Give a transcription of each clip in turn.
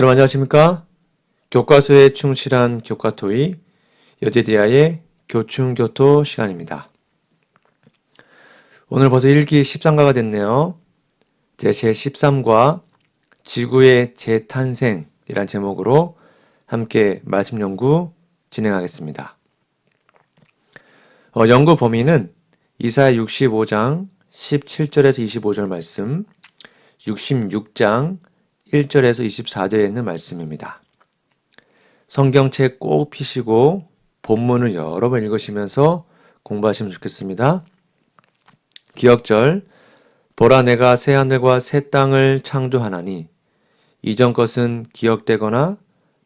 여러분 안녕하십니까? 교과서에 충실한 교과토의 여제대하의 교충교토 시간입니다. 오늘 벌써 1기 13과가 됐네요. 제 제13과 지구의 재탄생이란 제목으로 함께 말씀 연구 진행하겠습니다. 어, 연구 범위는 이사야 65장 17절에서 25절 말씀, 66장 1절에서 24절에 있는 말씀입니다. 성경책 꼭 피시고 본문을 여러 번 읽으시면서 공부하시면 좋겠습니다. 기억절 보라 내가 새 하늘과 새 땅을 창조하나니 이전 것은 기억되거나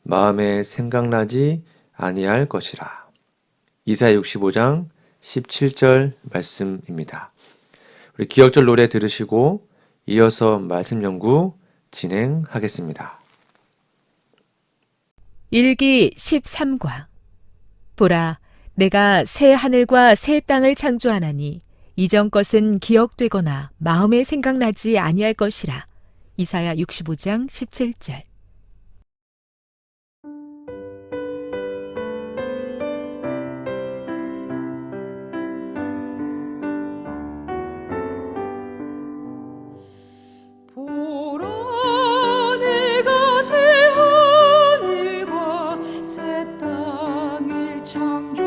마음에 생각나지 아니할 것이라. 이사 65장 17절 말씀입니다. 우리 기억절 노래 들으시고 이어서 말씀 연구 진행하겠습니다. 1기 13과 보라 내가 새 하늘과 새 땅을 창조하나니 이전 것은 기억되거나 마음에 생각나지 아니할 것이라. 이사야 65장 17절. 땅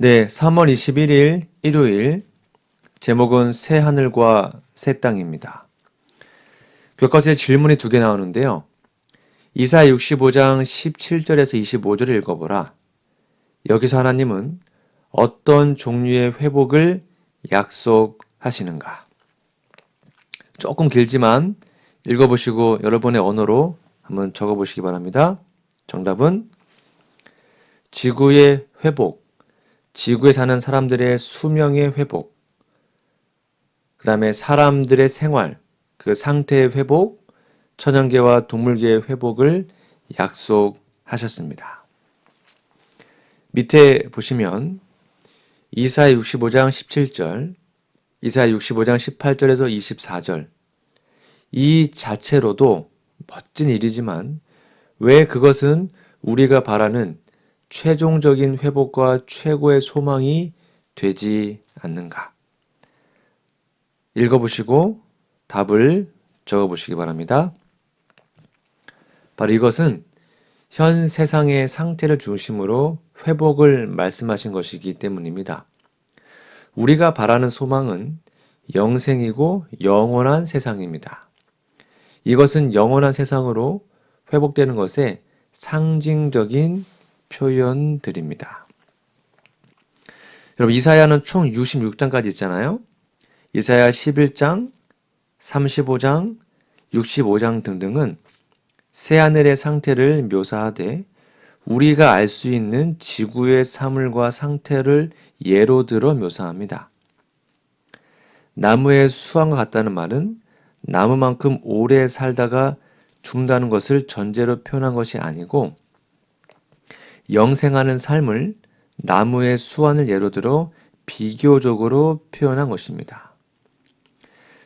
네, 3월 21일 일요일 제목은 새 하늘과 새 땅입니다. 교과서에 질문이 두 개 나오는데요. 이사 65장 17절에서 25절을 읽어보라. 여기서 하나님은 어떤 종류의 회복을 약속하시는가? 조금 길지만 읽어보시고 여러분의 언어로 한번 적어보시기 바랍니다. 정답은 지구의 회복, 지구에 사는 사람들의 수명의 회복, 그 다음에 사람들의 생활, 그 상태의 회복, 천연계와 동물계의 회복을 약속하셨습니다. 밑에 보시면 이사야 65장 17절, 이사야 65장 18절에서 24절 이 자체로도 멋진 일이지만 왜 그것은 우리가 바라는 최종적인 회복과 최고의 소망이 되지 않는가? 읽어보시고 답을 적어보시기 바랍니다. 바로 이것은 현 세상의 상태를 중심으로 회복을 말씀하신 것이기 때문입니다. 우리가 바라는 소망은 영생이고 영원한 세상입니다. 이것은 영원한 세상으로 회복되는 것의 상징적인 표현들입니다. 여러분, 이사야는 총 66장까지 있잖아요. 이사야 11장, 35장, 65장 등등은 새하늘의 상태를 묘사하되 우리가 알 수 있는 지구의 사물과 상태를 예로 들어 묘사합니다. 나무의 수완과 같다는 말은 나무만큼 오래 살다가 죽는다는 것을 전제로 표현한 것이 아니고 영생하는 삶을 나무의 수완을 예로 들어 비교적으로 표현한 것입니다.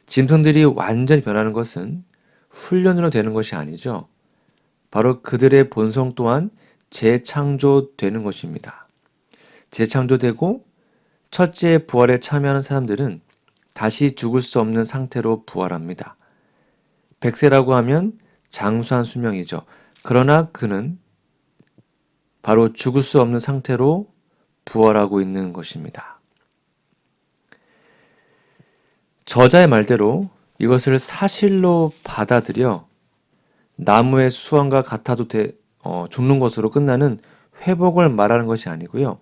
짐승들이 완전히 변하는 것은 훈련으로 되는 것이 아니죠. 바로 그들의 본성 또한 재창조되는 것입니다. 재창조되고 첫째 부활에 참여하는 사람들은 다시 죽을 수 없는 상태로 부활합니다. 백세라고 하면 장수한 수명이죠. 그러나 그는 바로 죽을 수 없는 상태로 부활하고 있는 것입니다. 저자의 말대로 이것을 사실로 받아들여 나무의 수완과 같아도 돼, 어, 죽는 것으로 끝나는 회복을 말하는 것이 아니고요.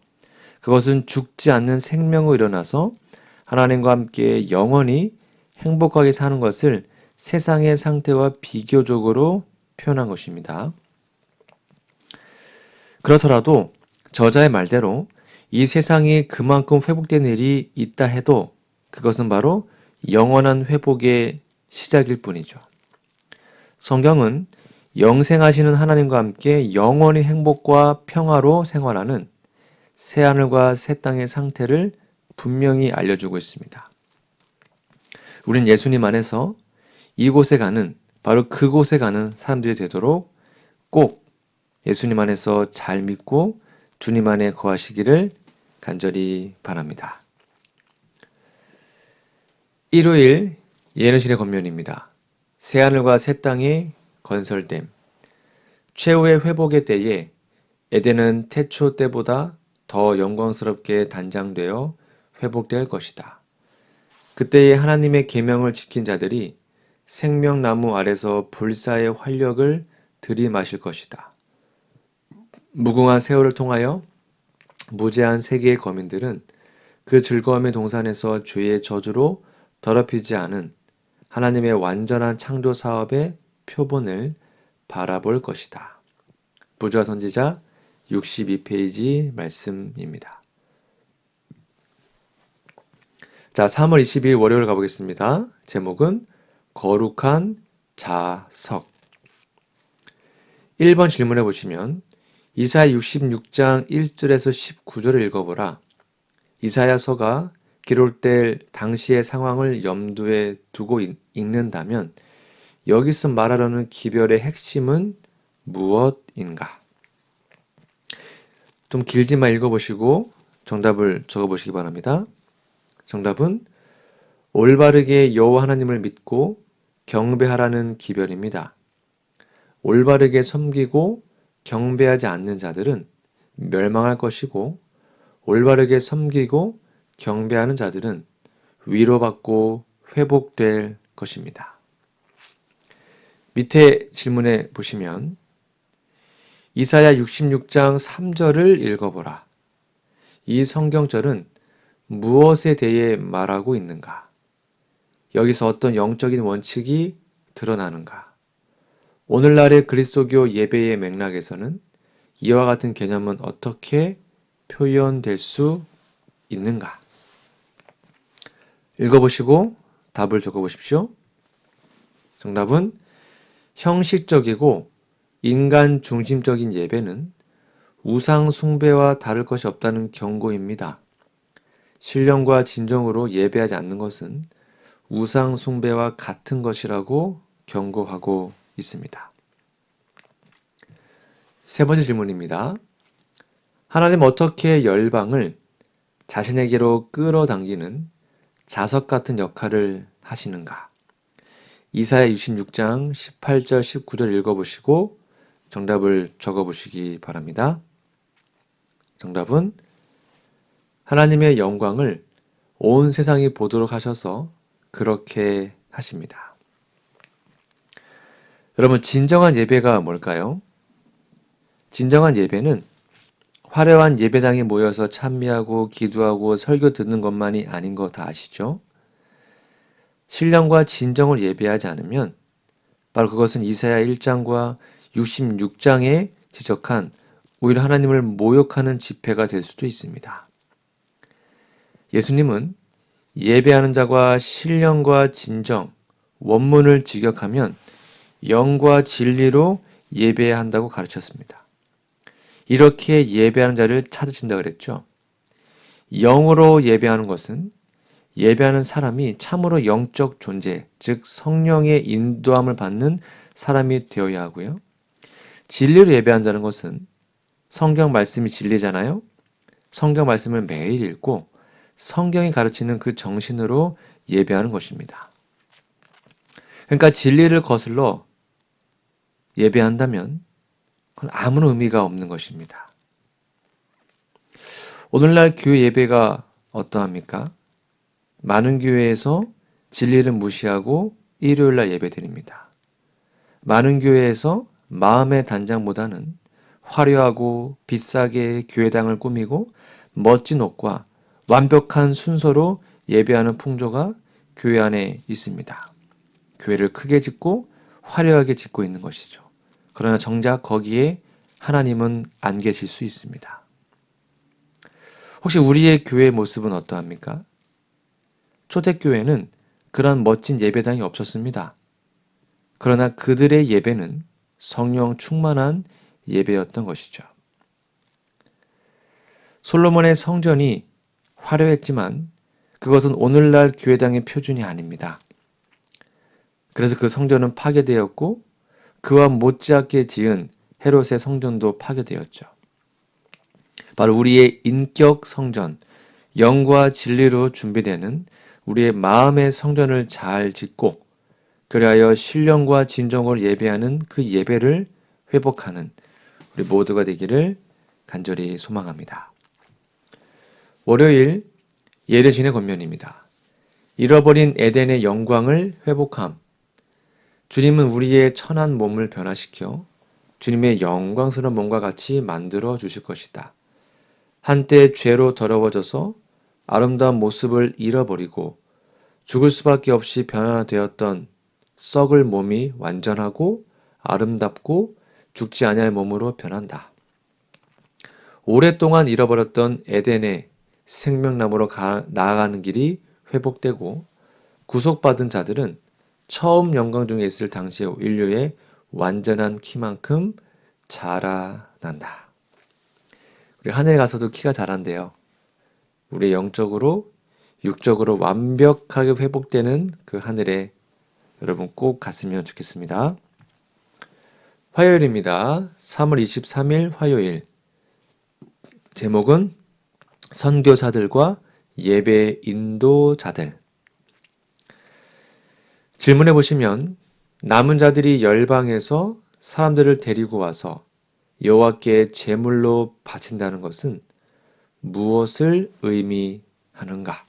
그것은 죽지 않는 생명으로 일어나서 하나님과 함께 영원히 행복하게 사는 것을 세상의 상태와 비교적으로 표현한 것입니다. 그렇더라도 저자의 말대로 이 세상이 그만큼 회복된 일이 있다 해도 그것은 바로 영원한 회복의 시작일 뿐이죠. 성경은 영생하시는 하나님과 함께 영원히 행복과 평화로 생활하는 새하늘과 새 땅의 상태를 분명히 알려주고 있습니다. 우린 예수님 안에서 이곳에 가는, 바로 그곳에 가는 사람들이 되도록 꼭 예수님 안에서 잘 믿고 주님 안에 거하시기를 간절히 바랍니다. 일요일 예능실의 겉면입니다. 새하늘과 새 땅이 건설됨. 최후의 회복의 때에 에덴은 태초 때보다 더 영광스럽게 단장되어 회복될 것이다. 그때에 하나님의 계명을 지킨 자들이 생명나무 아래서 불사의 활력을 들이마실 것이다. 무궁한 세월을 통하여 무제한 세계의 거민들은 그 즐거움의 동산에서 죄의 저주로 더럽히지 않은 하나님의 완전한 창조 사업의 표본을 바라볼 것이다. 부좌 선지자 62페이지 말씀입니다. 자, 3월 22일 월요일 가보겠습니다. 제목은 거룩한 자석. 1번 질문해 보시면 이사야 66장 1절에서 19절을 읽어보라. 이사야서가 기록될 당시의 상황을 염두에 두고 읽- 읽는다면 여기서 말하려는 기별의 핵심은 무엇인가? 좀 길지만 읽어보시고 정답을 적어보시기 바랍니다. 정답은 올바르게 여호와 하나님을 믿고 경배하라는 기별입니다. 올바르게 섬기고 경배하지 않는 자들은 멸망할 것이고 올바르게 섬기고 경배하는 자들은 위로받고 회복될 것입니다. 밑에 질문에 보시면 이사야 66장 3절을 읽어보라. 이 성경절은 무엇에 대해 말하고 있는가? 여기서 어떤 영적인 원칙이 드러나는가? 오늘날의 그리스도교 예배의 맥락에서는 이와 같은 개념은 어떻게 표현될 수 있는가? 읽어보시고 답을 적어보십시오. 정답은 형식적이고 인간 중심적인 예배는 우상 숭배와 다를 것이 없다는 경고입니다. 신령과 진정으로 예배하지 않는 것은 우상 숭배와 같은 것이라고 경고하고 있습니다. 세 번째 질문입니다. 하나님 어떻게 열방을 자신에게로 끌어당기는 자석 같은 역할을 하시는가? 이사야 66장 18절 19절 읽어보시고 정답을 적어보시기 바랍니다. 정답은 하나님의 영광을 온 세상이 보도록 하셔서 그렇게 하십니다. 여러분, 진정한 예배가 뭘까요? 진정한 예배는 화려한 예배당에 모여서 찬미하고 기도하고 설교 듣는 것만이 아닌 거 다 아시죠? 신령과 진정을 예배하지 않으면 바로 그것은 이사야 1장과 66장에 지적한 오히려 하나님을 모욕하는 집회가 될 수도 있습니다. 예수님은 예배하는 자가 신령과 진정, 원문을 직역하면 영과 진리로 예배해야 한다고 가르쳤습니다. 이렇게 예배하는 자를 찾으신다 그랬죠. 영으로 예배하는 것은 예배하는 사람이 참으로 영적 존재, 즉 성령의 인도함을 받는 사람이 되어야 하고요. 진리로 예배한다는 것은 성경 말씀이 진리잖아요. 성경 말씀을 매일 읽고 성경이 가르치는 그 정신으로 예배하는 것입니다. 그러니까 진리를 거슬러 예배한다면 그건 아무런 의미가 없는 것입니다. 오늘날 교회 예배가 어떠합니까? 많은 교회에서 진리를 무시하고 일요일 날 예배 드립니다. 많은 교회에서 마음의 단장보다는 화려하고 비싸게 교회당을 꾸미고 멋진 옷과 완벽한 순서로 예배하는 풍조가 교회 안에 있습니다. 교회를 크게 짓고 화려하게 짓고 있는 것이죠. 그러나 정작 거기에 하나님은 안 계실 수 있습니다. 혹시 우리의 교회의 모습은 어떠합니까? 초대교회는 그런 멋진 예배당이 없었습니다. 그러나 그들의 예배는 성령 충만한 예배였던 것이죠. 솔로몬의 성전이 화려했지만 그것은 오늘날 교회당의 표준이 아닙니다. 그래서 그 성전은 파괴되었고 그와 못지않게 지은 헤롯의 성전도 파괴되었죠. 바로 우리의 인격 성전, 영과 진리로 준비되는 우리의 마음의 성전을 잘 짓고 그리하여 신령과 진정으로 예배하는 그 예배를 회복하는 우리 모두가 되기를 간절히 소망합니다. 월요일 예배신의 권면입니다. 잃어버린 에덴의 영광을 회복함. 주님은 우리의 천한 몸을 변화시켜 주님의 영광스러운 몸과 같이 만들어 주실 것이다. 한때 죄로 더러워져서 아름다운 모습을 잃어버리고 죽을 수밖에 없이 변화되었던 썩을 몸이 완전하고 아름답고 죽지 아니할 몸으로 변한다. 오랫동안 잃어버렸던 에덴의 생명나무로 가, 나아가는 길이 회복되고 구속받은 자들은 처음 영광 중에 있을 당시의 인류의 완전한 키만큼 자라난다. 우리 하늘에 가서도 키가 자란대요. 우리 영적으로 육적으로 완벽하게 회복되는 그 하늘에 여러분 꼭 갔으면 좋겠습니다. 화요일입니다. 3월 23일 화요일. 제목은 선교사들과 예배 인도자들. 질문해 보시면 남은 자들이 열방에서 사람들을 데리고 와서 여호와께 제물로 바친다는 것은 무엇을 의미하는가?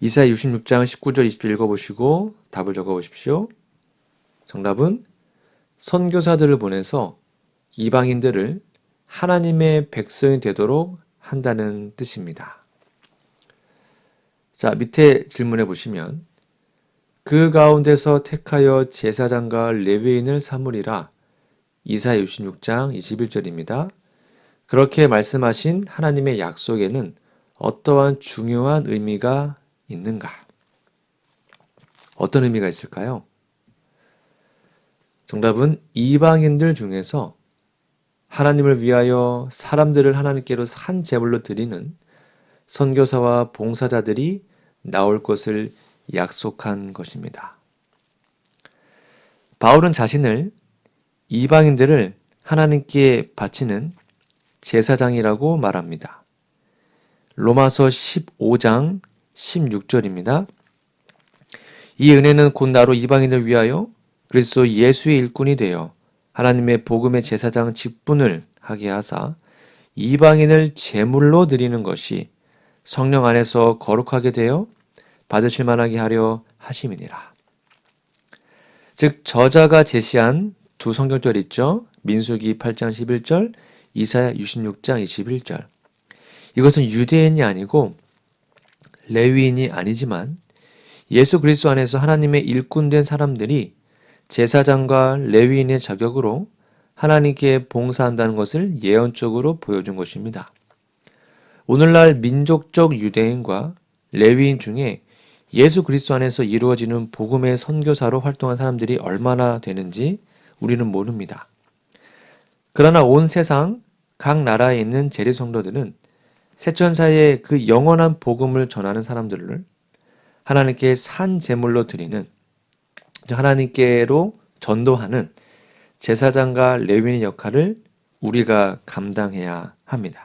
이사야 66장 19절 20절 읽어보시고 답을 적어보십시오. 정답은 선교사들을 보내서 이방인들을 하나님의 백성이 되도록 한다는 뜻입니다. 자, 밑에 질문해 보시면 그 가운데서 택하여 제사장과 레위인을 삼으리라. 이사야 66장 21절입니다. 그렇게 말씀하신 하나님의 약속에는 어떠한 중요한 의미가 있는가? 어떤 의미가 있을까요? 정답은 이방인들 중에서 하나님을 위하여 사람들을 하나님께로 산 제물로 드리는 선교사와 봉사자들이 나올 것을 약속한 것입니다. 바울은 자신을 이방인들을 하나님께 바치는 제사장이라고 말합니다. 로마서 15장 16절입니다. 이 은혜는 곧 나로 이방인을 위하여 그리스도 예수의 일꾼이 되어 하나님의 복음의 제사장 직분을 하게 하사 이방인을 제물로 드리는 것이 성령 안에서 거룩하게 되어 받으실 만하게 하려 하심이니라. 즉 저자가 제시한 두 성경절 있죠. 민수기 8장 11절, 이사야 66장 21절. 이것은 유대인이 아니고 레위인이 아니지만 예수 그리스도 안에서 하나님의 일꾼된 사람들이 제사장과 레위인의 자격으로 하나님께 봉사한다는 것을 예언적으로 보여준 것입니다. 오늘날 민족적 유대인과 레위인 중에 예수 그리스도 안에서 이루어지는 복음의 선교사로 활동한 사람들이 얼마나 되는지 우리는 모릅니다. 그러나 온 세상 각 나라에 있는 재래 성도들은 세천사의 그 영원한 복음을 전하는 사람들을 하나님께 산 제물로 드리는 하나님께로 전도하는 제사장과 레위인의 역할을 우리가 감당해야 합니다.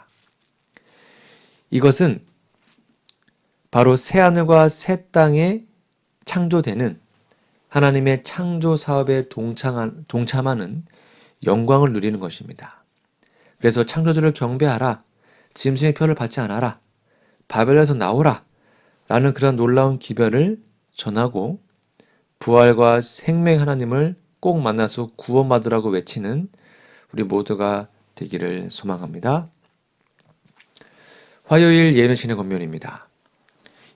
이것은 바로 새하늘과 새 땅에 창조되는 하나님의 창조 사업에 동참하는 영광을 누리는 것입니다. 그래서 창조주를 경배하라. 짐승의 표를 받지 않아라. 바벨에서 나오라. 라는 그런 놀라운 기별을 전하고 부활과 생명 하나님을 꼭 만나서 구원받으라고 외치는 우리 모두가 되기를 소망합니다. 화요일 예능신의 권면입니다.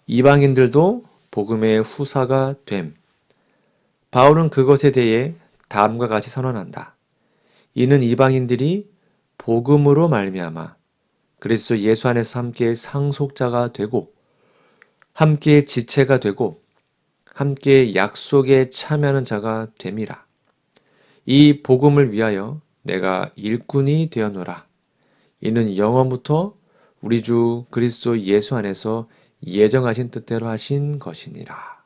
이방인들도 복음의 후사가 됨. 바울은 그것에 대해 다음과 같이 선언한다. 이는 이방인들이 복음으로 말미암아 그리스도 예수 안에서 함께 상속자가 되고 함께 지체가 되고 함께 약속에 참여하는 자가 됨이라. 이 복음을 위하여 내가 일꾼이 되었노라. 이는 영원부터 우리 주 그리스도 예수 안에서 예정하신 뜻대로 하신 것이니라.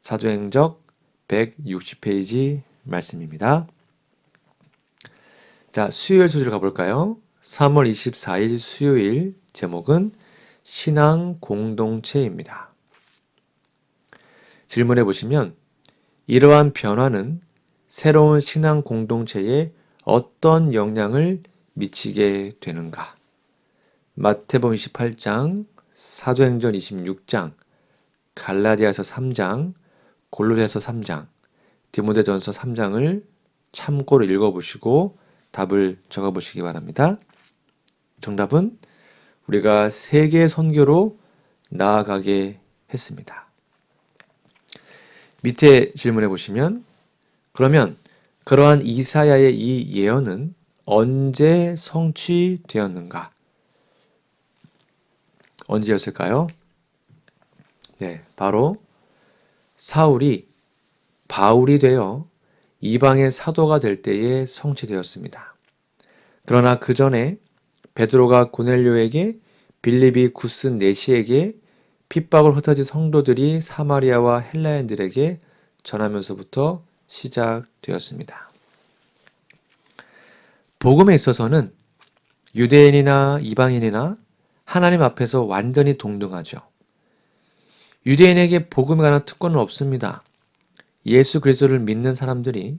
사도행적 160페이지 말씀입니다. 자, 수요일 소절 가볼까요? 3월 24일 수요일 제목은 신앙 공동체입니다. 질문해 보시면 이러한 변화는 새로운 신앙 공동체에 어떤 영향을 미치게 되는가? 마태복음 28장, 사도행전 26장, 갈라디아서 3장, 골로새서 3장, 디모데전서 3장을 참고로 읽어보시고 답을 적어보시기 바랍니다. 정답은 우리가 세계 선교로 나아가게 했습니다. 밑에 질문해 보시면 그러면 그러한 이사야의 이 예언은 언제 성취되었는가? 언제였을까요? 네, 바로 사울이 바울이 되어 이방의 사도가 될 때에 성취되었습니다. 그러나 그 전에 베드로가 고넬료에게 빌립이 구스 네시에게 핍박을 흩어진 성도들이 사마리아와 헬라인들에게 전하면서부터 시작되었습니다. 복음에 있어서는 유대인이나 이방인이나 하나님 앞에서 완전히 동등하죠. 유대인에게 복음에 관한 특권은 없습니다. 예수 그리스도를 믿는 사람들이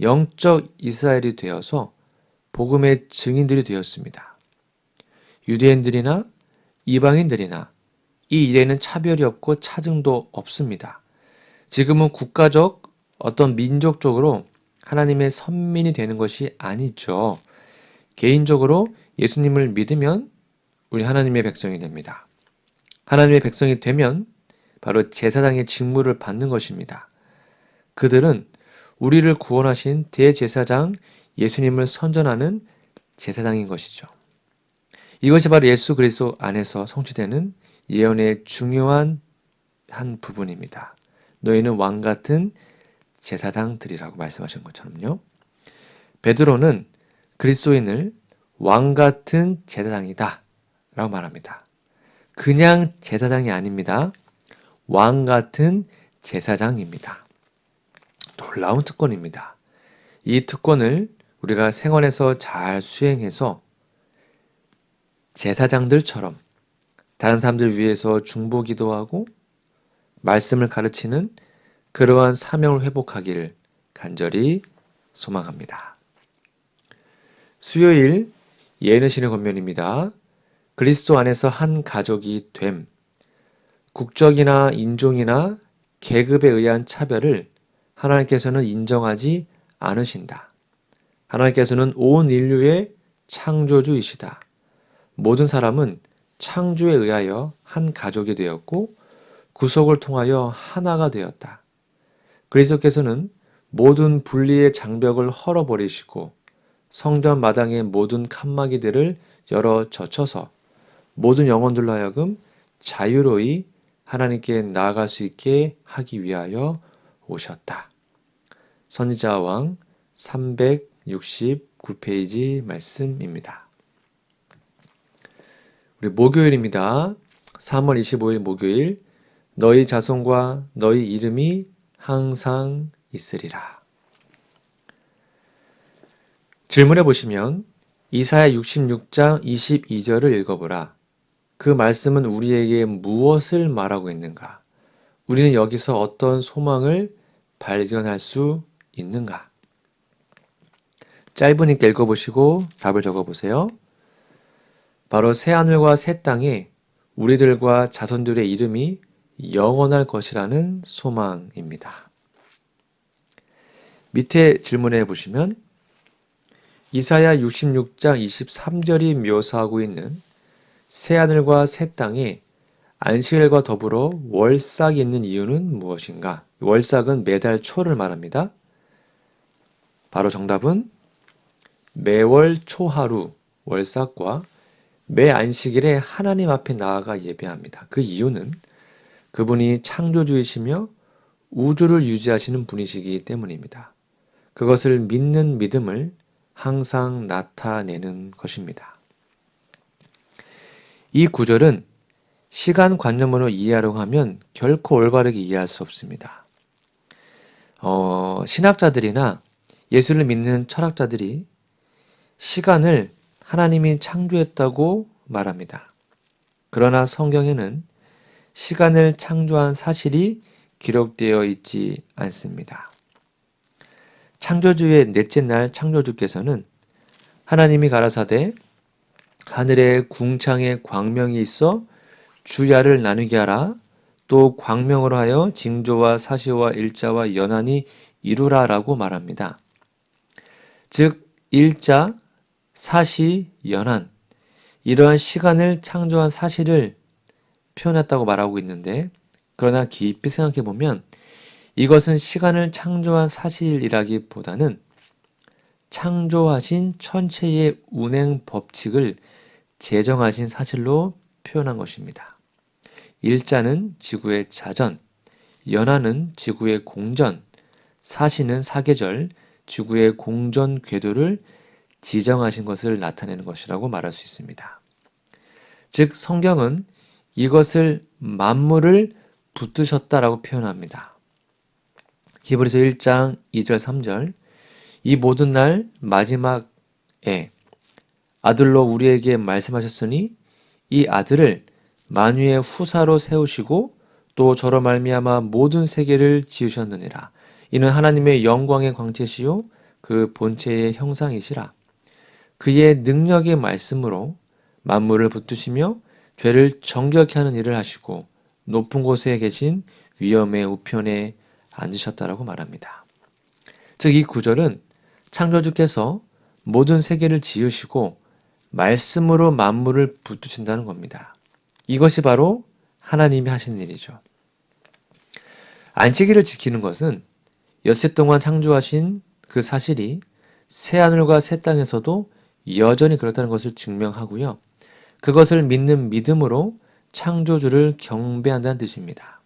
영적 이스라엘이 되어서 복음의 증인들이 되었습니다. 유대인들이나 이방인들이나 이 일에는 차별이 없고 차증도 없습니다. 지금은 국가적 어떤 민족적으로 하나님의 선민이 되는 것이 아니죠. 개인적으로 예수님을 믿으면 우리 하나님의 백성이 됩니다. 하나님의 백성이 되면 바로 제사장의 직무를 받는 것입니다. 그들은 우리를 구원하신 대제사장 예수님을 선전하는 제사장인 것이죠. 이것이 바로 예수 그리스도 안에서 성취되는 예언의 중요한 한 부분입니다. 너희는 왕 같은 제사장들이라고 말씀하신 것처럼요. 베드로는 그리스도인을 왕 같은 제사장이다 라고 말합니다. 그냥 제사장이 아닙니다. 왕 같은 제사장입니다. 놀라운 특권입니다. 이 특권을 우리가 생활에서 잘 수행해서 제사장들처럼 다른 사람들 위해서 중보기도 하고 말씀을 가르치는 그러한 사명을 회복하기를 간절히 소망합니다. 수요일 예능신의 권면입니다. 그리스도 안에서 한 가족이 됨. 국적이나 인종이나 계급에 의한 차별을 하나님께서는 인정하지 않으신다. 하나님께서는 온 인류의 창조주이시다. 모든 사람은 창조에 의하여 한 가족이 되었고 구속을 통하여 하나가 되었다. 그리스도께서는 모든 분리의 장벽을 헐어버리시고 성전 마당의 모든 칸막이들을 열어 젖혀서 모든 영혼들로 하여금 자유로이 하나님께 나아갈 수 있게 하기 위하여 오셨다. 선지자 왕 369페이지 말씀입니다. 우리 목요일입니다. 3월 25일 목요일 너희 자손과 너희 이름이 항상 있으리라. 질문해 보시면 이사야 66장 22절을 읽어보라. 그 말씀은 우리에게 무엇을 말하고 있는가? 우리는 여기서 어떤 소망을 발견할 수 있는가? 짧으니까 읽어보시고 답을 적어보세요. 바로 새하늘과 새 땅에 우리들과 자손들의 이름이 영원할 것이라는 소망입니다. 밑에 질문해 보시면 이사야 66장 23절이 묘사하고 있는 새하늘과 새 땅에 안식일과 더불어 월삭이 있는 이유는 무엇인가? 월삭은 매달 초를 말합니다. 바로 정답은 매월 초하루 월삭과 매 안식일에 하나님 앞에 나아가 예배합니다. 그 이유는 그분이 창조주이시며 우주를 유지하시는 분이시기 때문입니다. 그것을 믿는 믿음을 항상 나타내는 것입니다. 이 구절은 시간 관념으로 이해하려고 하면 결코 올바르게 이해할 수 없습니다. 어, 신학자들이나 예수를 믿는 철학자들이 시간을 하나님이 창조했다고 말합니다. 그러나 성경에는 시간을 창조한 사실이 기록되어 있지 않습니다. 창조주의 넷째 날 창조주께서는 하나님이 가라사대 하늘에 궁창에 광명이 있어 주야를 나누게 하라 또 광명으로 하여 징조와 사시와 일자와 연한이 이루라라고 말합니다. 즉 일자, 사시, 연한 이러한 시간을 창조한 사실을 표현했다고 말하고 있는데 그러나 깊이 생각해 보면 이것은 시간을 창조한 사실이라기보다는 창조하신 천체의 운행 법칙을 제정하신 사실로 표현한 것입니다. 일자는 지구의 자전, 연하는 지구의 공전, 사시는 사계절, 지구의 공전 궤도를 지정하신 것을 나타내는 것이라고 말할 수 있습니다. 즉 성경은 이것을 만물을 붙드셨다라고 표현합니다. 히브리서 1장 2절 3절 이 모든 날 마지막에 아들로 우리에게 말씀하셨으니 이 아들을 만유의 후사로 세우시고 또 저로 말미암아 모든 세계를 지으셨느니라 이는 하나님의 영광의 광채시요 그 본체의 형상이시라 그의 능력의 말씀으로 만물을 붙드시며 죄를 정결케 하는 일을 하시고 높은 곳에 계신 위엄의 우편에 앉으셨다라고 말합니다. 즉 이 구절은 창조주께서 모든 세계를 지으시고 말씀으로 만물을 붙드신다는 겁니다. 이것이 바로 하나님이 하신 일이죠. 안식일을 지키는 것은 엿새 동안 창조하신 그 사실이 새 하늘과 새 땅에서도 여전히 그렇다는 것을 증명하고요. 그것을 믿는 믿음으로 창조주를 경배한다는 뜻입니다.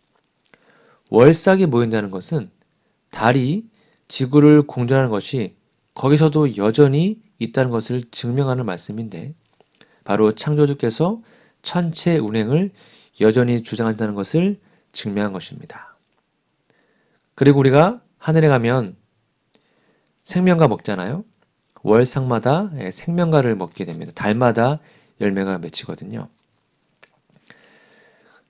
월삭이 모인다는 것은 달이 지구를 공전하는 것이 거기서도 여전히 있다는 것을 증명하는 말씀인데 바로 창조주께서 천체 운행을 여전히 주장한다는 것을 증명한 것입니다. 그리고 우리가 하늘에 가면 생명과 먹잖아요. 월상마다 예, 생명과를 먹게 됩니다. 달마다 열매가 맺히거든요.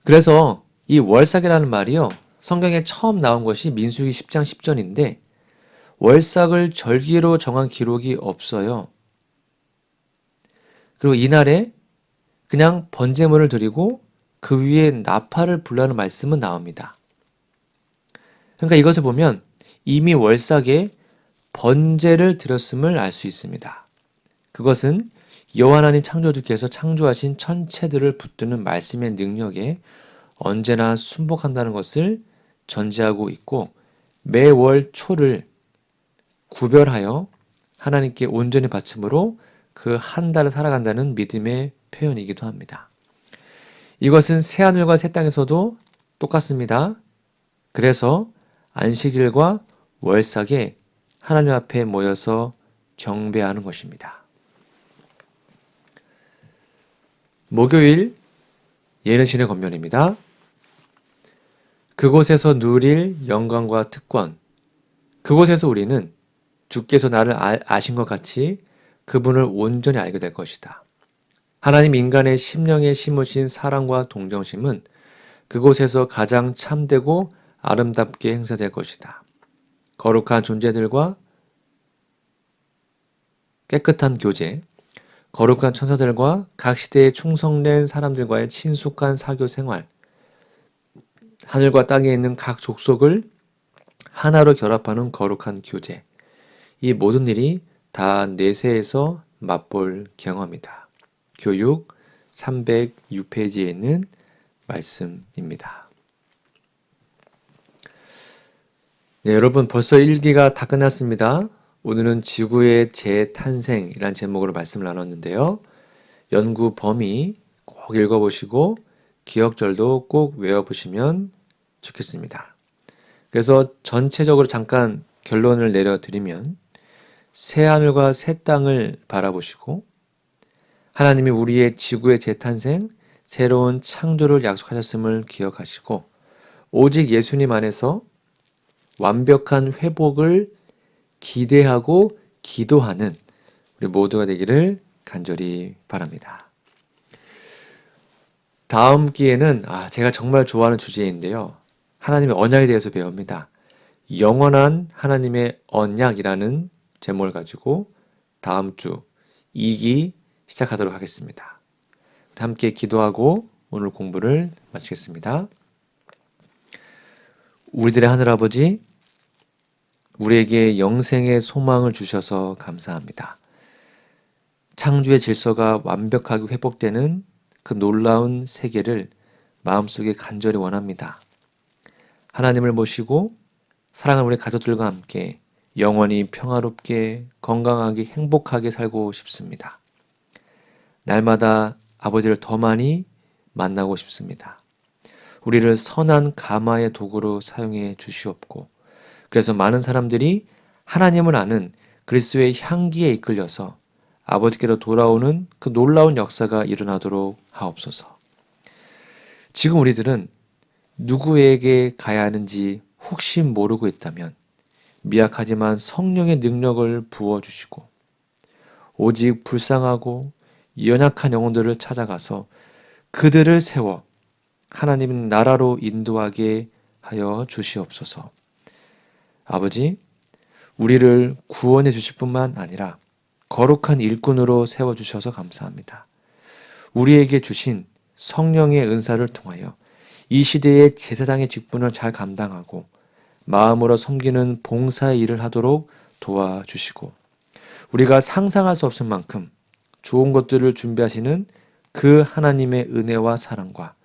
그래서 이 월삭이라는 말이요. 성경에 처음 나온 것이 민수기 10장 10절인데 월삭을 절기로 정한 기록이 없어요. 그리고 이날에 그냥 번제물을 드리고 그 위에 나팔을 불라는 말씀은 나옵니다. 그러니까 이것을 보면 이미 월삭에 번제를 드렸음을 알 수 있습니다. 그것은 여호와 하나님 창조주께서 창조하신 천체들을 붙드는 말씀의 능력에 언제나 순복한다는 것을 전제하고 있고 매월 초를 구별하여 하나님께 온전히 바침으로 그 한 달을 살아간다는 믿음의 표현이기도 합니다. 이것은 새 하늘과 새 땅에서도 똑같습니다. 그래서 안식일과 월삭에 하나님 앞에 모여서 경배하는 것입니다. 목요일 예능신의 권면입니다. 그곳에서 누릴 영광과 특권. 그곳에서 우리는 주께서 나를 아, 아신 것 같이 그분을 온전히 알게 될 것이다. 하나님 인간의 심령에 심으신 사랑과 동정심은 그곳에서 가장 참되고 아름답게 행사될 것이다. 거룩한 존재들과 깨끗한 교제, 거룩한 천사들과 각 시대에 충성된 사람들과의 친숙한 사교 생활, 하늘과 땅에 있는 각 족속을 하나로 결합하는 거룩한 교제, 이 모든 일이 다 내세에서 맛볼 경험이다. 교육 306페이지에 있는 말씀입니다. 네, 여러분 벌써 1기가 다 끝났습니다. 오늘은 지구의 재탄생이란 제목으로 말씀을 나눴는데요. 연구 범위 꼭 읽어보시고 기억절도 꼭 외워보시면 좋겠습니다. 그래서 전체적으로 잠깐 결론을 내려드리면 새 하늘과 새 땅을 바라보시고 하나님이 우리의 지구의 재탄생, 새로운 창조를 약속하셨음을 기억하시고 오직 예수님 안에서 완벽한 회복을 기대하고 기도하는 우리 모두가 되기를 간절히 바랍니다. 다음 기회는 아, 제가 정말 좋아하는 주제인데요. 하나님의 언약에 대해서 배웁니다. 영원한 하나님의 언약이라는 제목을 가지고 다음 주 2기 시작하도록 하겠습니다. 함께 기도하고 오늘 공부를 마치겠습니다. 우리들의 하늘아버지, 우리에게 영생의 소망을 주셔서 감사합니다. 창조의 질서가 완벽하게 회복되는 그 놀라운 세계를 마음속에 간절히 원합니다. 하나님을 모시고 사랑하는 우리 가족들과 함께 영원히 평화롭게 건강하게 행복하게 살고 싶습니다. 날마다 아버지를 더 많이 만나고 싶습니다. 우리를 선한 가마의 도구로 사용해 주시옵고 그래서 많은 사람들이 하나님을 아는 그리스도의 향기에 이끌려서 아버지께로 돌아오는 그 놀라운 역사가 일어나도록 하옵소서. 지금 우리들은 누구에게 가야 하는지 혹시 모르고 있다면 미약하지만 성령의 능력을 부어주시고 오직 불쌍하고 연약한 영혼들을 찾아가서 그들을 세워 하나님 나라로 인도하게 하여 주시옵소서. 아버지, 우리를 구원해 주실 뿐만 아니라 거룩한 일꾼으로 세워 주셔서 감사합니다. 우리에게 주신 성령의 은사를 통하여 이 시대의 제사장의 직분을 잘 감당하고 마음으로 섬기는 봉사의 일을 하도록 도와주시고 우리가 상상할 수 없을 만큼 좋은 것들을 준비하시는 그 하나님의 은혜와 사랑과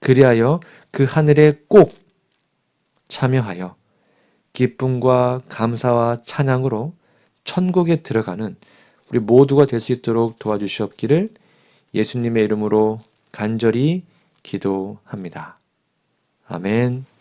그리하여 그 하늘에 꼭 참여하여 기쁨과 감사와 찬양으로 천국에 들어가는 우리 모두가 될 수 있도록 도와주시옵기를 예수님의 이름으로 간절히 기도합니다. 아멘.